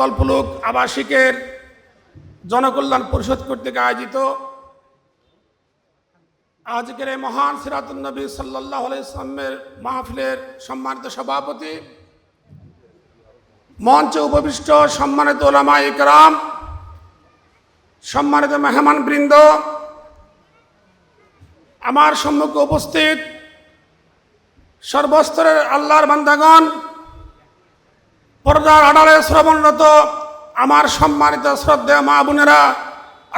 কল্পলোক আবাসিকের জনকল্যাণ পরিষদ কর্তৃক আয়োজিত আজকের এই মহান সিরাতুন্নবী সাল্লাহ ইসলামের মাহফিলের সম্মানিত সভাপতি, মঞ্চে উপবিষ্ট সম্মানিত ওলামা ইকরাম সম্মানিত মেহমান বৃন্দ আমার সম্মুখে উপস্থিত সর্বস্তরের আল্লাহর বান্দাগণ পর্দার আড়ালে শ্রবণরত আমার সম্মানিত শ্রদ্ধেয় মা বোনেরা,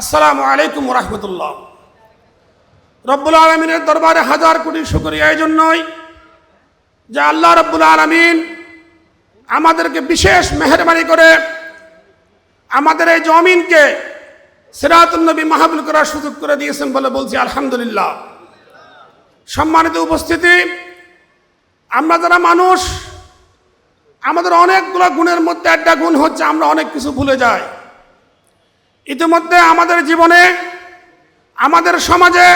আসসালামু আলাইকুম রহমতুল্লাহ। রব্বুল আলমিনের দরবারে হাজার কোটি শুকরিয়া এই জন্যই যে আল্লাহ রব্বুল আলমিন আমাদেরকে বিশেষ মেহরবানি করে আমাদের এই জমিনকে সিরাতুন্নবী মাহবুল করার সুযোগ করে দিয়েছেন বলে বলছি আলহামদুলিল্লাহ। সম্মানিত উপস্থিতি, আমরা যারা মানুষ আমাদের অনেকগুলো গুণের মধ্যে একটা গুণ হচ্ছে আমরা অনেক কিছু ভুলে যাই। ইতিমধ্যে আমাদের জীবনে, আমাদের সমাজে,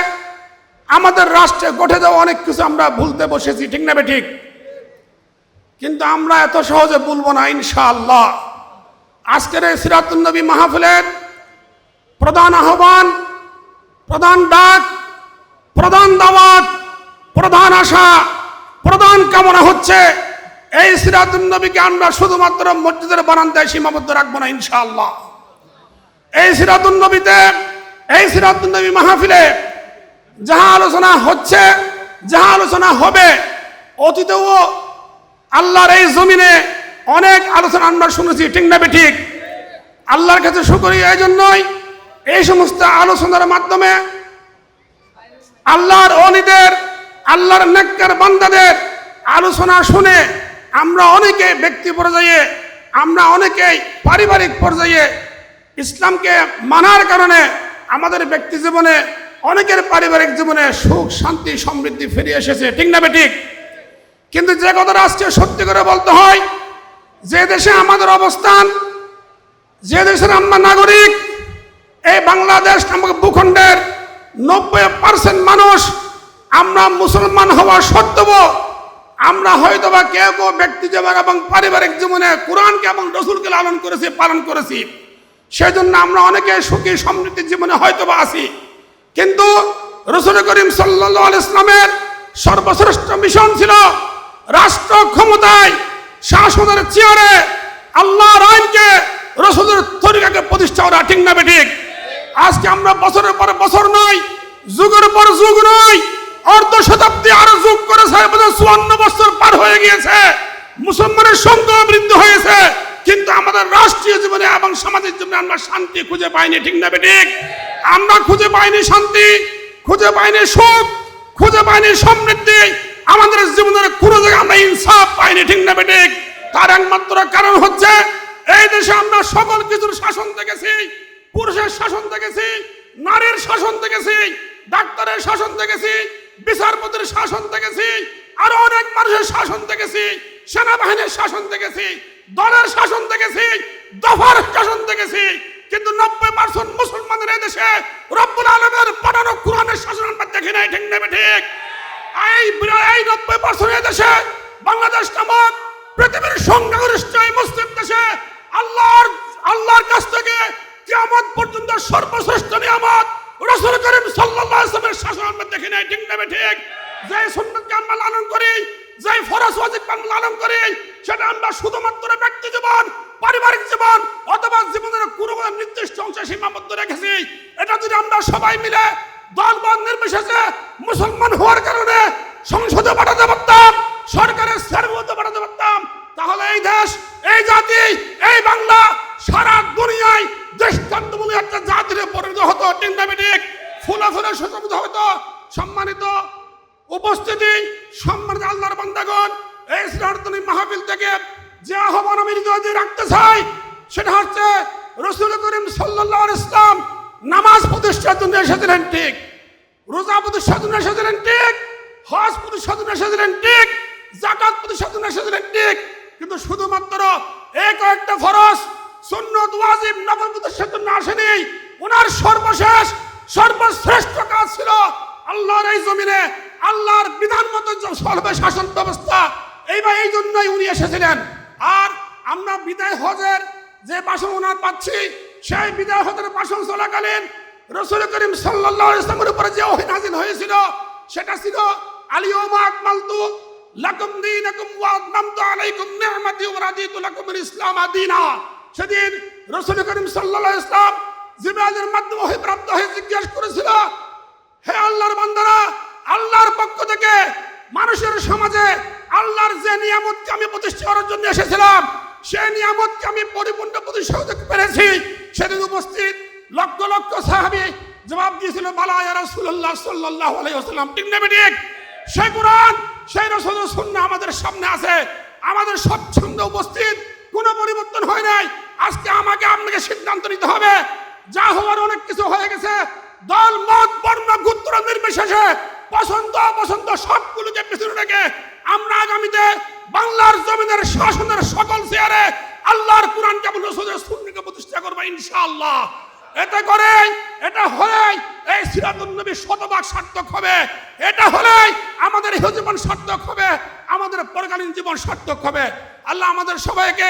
আমাদের রাষ্ট্রে গঠে যাওয়া অনেক কিছু আমরা ভুলতে বসেছি, ঠিক না ঠিক? কিন্তু আমরা এত সহজে ভুলবো না, ইনশাআল্লাহ। আজকের এই সিরাতুন্নবী মাহফিলের প্রধান আহ্বান, প্রধান ডাক, প্রধান দাওয়াত, প্রধান আশা, প্রধান কামনা হচ্ছে এই সিরাতুন নবীকে আমরা শুধুমাত্র মসজিদের বারান্দায় সীমাবদ্ধ রাখব না, ইনশাআল্লাহ। এই সিরাতুন নবীতে, এই সিরাতুন নবী মাহফিলে যাহা আলোচনা হচ্ছে, যাহা আলোচনা হবে, অতীতেও আল্লাহর এই জমিনে অনেক আলোচনা আমরা শুনেছি, ঠিক না ঠিক? আল্লাহর কাছে শুকরি এই জন্যই এই সমস্ত আলোচনার মাধ্যমে আল্লাহর অলিদের, আল্লাহর নেককার বান্দাদের আলোচনা শুনে আমরা অনেকে ব্যক্তি পর্যায়ে, আমরা অনেকেই পারিবারিক পর্যায়ে ইসলামকে মানার কারণে আমাদের ব্যক্তি জীবনে, অনেকের পারিবারিক জীবনে সুখ, শান্তি, সমৃদ্ধি ফিরে এসেছে। ঠিক না ঠিক কিন্তু যে কথাটা আজকে সত্যি করে বলতে হয়, যে দেশে আমাদের অবস্থান, যে দেশের আমরা নাগরিক, এই বাংলাদেশ নামক ভূখণ্ডের নব্বই পার্সেন্ট মানুষ আমরা মুসলমান হওয়া সত্ত্বেও আমরা হয়তো বা কেউ কেউ ব্যক্তি জীবন এবং পারিবারিক জীবনে কোরআনকে এবং রসুলকে লালন করেছি, পালন করেছি। সেজন্য আমরা অনেকে সুখী সমৃদ্ধি জীবনে হয়তো বা আছি। কিন্তু রসুল করিম সাল্লাহ ইসলামের সর্বশ্রেষ্ঠ মিশন ছিল রাষ্ট্র ক্ষমতায়, শাসনের চেয়ারে আল্লাহর আইনকে, রসুলের তরিকাকে প্রতিষ্ঠা করা ঠিক না ঠিক। আজকে আমরা বছরের পর বছর নয়, যুগের পর যুগ নয় অর্ধ শতাব্দী আরও যুগ করে চুয়ান্ন বছর পার হয়ে গিয়েছে। মুসলমানের সংখ্যা বৃদ্ধি হয়েছে, কিন্তু আমাদের রাষ্ট্রীয় জীবনে এবং সামাজিক জীবনে আমরা শান্তি খুঁজে পাইনি, ঠিক না ঠিক আমরা খুঁজে পাইনি শান্তি, খুঁজে পাইনি সুখ, খুঁজে পাইনি সমৃদ্ধি, আমাদের জীবনের কোনো জায়গায় আমরা ইনসাফ পাইনি, ঠিক না ঠিক তার একমাত্র কারণ হচ্ছে, এই দেশে আমরা সকল কিছুর শাসন দেখেছি, পুরুষের শাসন দেখেছি, নারীর শাসন দেখেছি, ডাক্তারের শাসন দেখেছি বিচারপতির শাসন দেখেছি, আরও অনেক মানুষের শাসন দেখেছি, সেনাবাহিনীর শাসন দেখেছি, দলের শাসন দেখেছি, দফার শাসন দেখেছি, কিন্তু নব্বই পার্সেন্ট মুসলমানের এই দেশে রব্বুল আলমের পাঠানো কোরআনের শাসন আমরা দেখি নাই, ঠিক নেবে ঠিক এই এই নব্বই পার্সেন্ট এই দেশে বাংলাদেশ নামক পৃথিবীর সংখ্যাগরিষ্ঠ এই মুসলিম দেশে আল্লাহর আল্লাহর কাছ থেকে কিয়ামত পর্যন্ত সর্বশ্রেষ্ঠ নিয়ামত রসুল করিম সাল্লাল্লাহু শাসন আমরা দেখি নাই, ঠিক নেবে ঠিক যে সুন্নতকে আমরা লালন করি, যে ফরজ ওয়াজিব আমরা লালন করি, সেটা আমরা শুধুমাত্র ব্যক্তি জীবন, পারিবারিক জীবন অথবা জীবনের কোনো নির্দিষ্ট অংশে সীমাবদ্ধ রেখেছি। এটা যদি আমরা সবাই মিলে দল বল নির্বিশেষে মুসলমান হওয়ার কারণে সংসদে পাঠাতে পারতাম, সরকারের সার্বত পাঠাতে পারতাম, তাহলে এই দেশ, এই জাতি, এই বাংলা সারা দুনিয়ায় দৃষ্টান্তমূলক একটা জাতির পরিণত হতো। টিন্ডামিটিক ফুলে ফুলে সুশোভিত হতো, সম্মানিত উপস্থিতি সম্মানিত আল্লাহর বান্দাগণ, এই শ্রীরার্তনী মাহফিল থেকে যে আহ্বান আমি হৃদয়ে রাখতে চাই, সেটা হচ্ছে রসুল করিম সাল্লাহ ইসলাম নামাজ প্রতিষ্ঠার জন্য এসেছিলেন ঠিক, রোজা প্রতিষ্ঠার জন্য এসেছিলেন ঠিক, হজ প্রতিষ্ঠার জন্য এসেছিলেন ঠিক জাকাত প্রতিষ্ঠার জন্য এসেছিলেন ঠিক, কিন্তু শুধুমাত্র এই কয়েকটা ফরজ সুন্নত ওয়াজিব নফল প্রতিষ্ঠার জন্য আসেনি, ওনার সর্বশেষ, সর্বশ্রেষ্ঠ কাজ ছিল আল্লাহর এই জমিনে আল্লাহর বিধান মতো চলবে শাসন ব্যবস্থা, এইবার এই জন্যই উনি এসেছিলেন। আর আমরা বিদায় হজের যে ওনার পাচ্ছি, সেই বিদায় হতের ভাষণ চলাকালীন রসুল করিম আলাইহি ইসলামের উপরে যে ওহী নাজিল হয়েছিল, সেটা ছিল আকমালতু লাকুম আলাইকুম ইসলাম দীনা সেদিন রসুল করিম সাল্লাল্লাহু ইসলাম জিবরাইলের মাধ্যমে প্রাপ্ত হয়ে জিজ্ঞাসা করেছিল, হে আল্লাহর থেকে মানুষের সমাজে আল্লাহর যে নিয়ামতকে আমি প্রতিষ্ঠা করার জন্য এসেছিলাম, সেই নিয়ামতকে আমি পরিপূর্ণ প্রতিষ্ঠা করতে পেরেছি। সেদিন উপস্থিত লক্ষ লক্ষ সাহাবি জবাব দিয়েছিল, বালা রাসূলুল্লাহ সাল্লাল্লাহু আলাইহি ওয়াসাল্লাম। ঠিক না ঠিক সেই কোরআন, সেই রসুল সুন্নাহ আমাদের সামনে আছে। আমাদের স্বচ্ছন্দ উপস্থিত, কোনো পরিবর্তন হয় নাই। আজকে আমাকে আপনাকে সিদ্ধান্ত নিতে হবে। যা হওয়ার অনেক কিছু হয়ে গেছে। দল, মত, বর্ণ, গোত্র নির্বিশেষে পছন্দ অপছন্দ সবগুলোকে পিছনে রেখে আমরা আগামীতে বাংলার জমিনের শাসনের সকল চেয়ারে আল্লাহর কোরআন কেবল রসুলের সুন্নিকে প্রতিষ্ঠা করব ইনশাআল্লাহ। এটা করে, এটা হলেই এই সিরাতুল নবী শতভাগ সার্থক হবে। এটা হলেই আমাদের জীবন সার্থক হবে, আমাদের পরকালীন জীবন সার্থক হবে। আল্লাহ আমাদের সবাইকে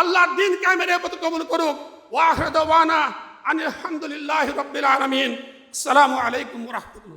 আল্লাহর দিন কায়েমের প্রতি কবুল করুক। ওয়াহরে দাওয়ানা আনিল হামদুলিল্লাহি রাব্বিল আসসালামু আলাইকুম রাহমাতুল্লাহ।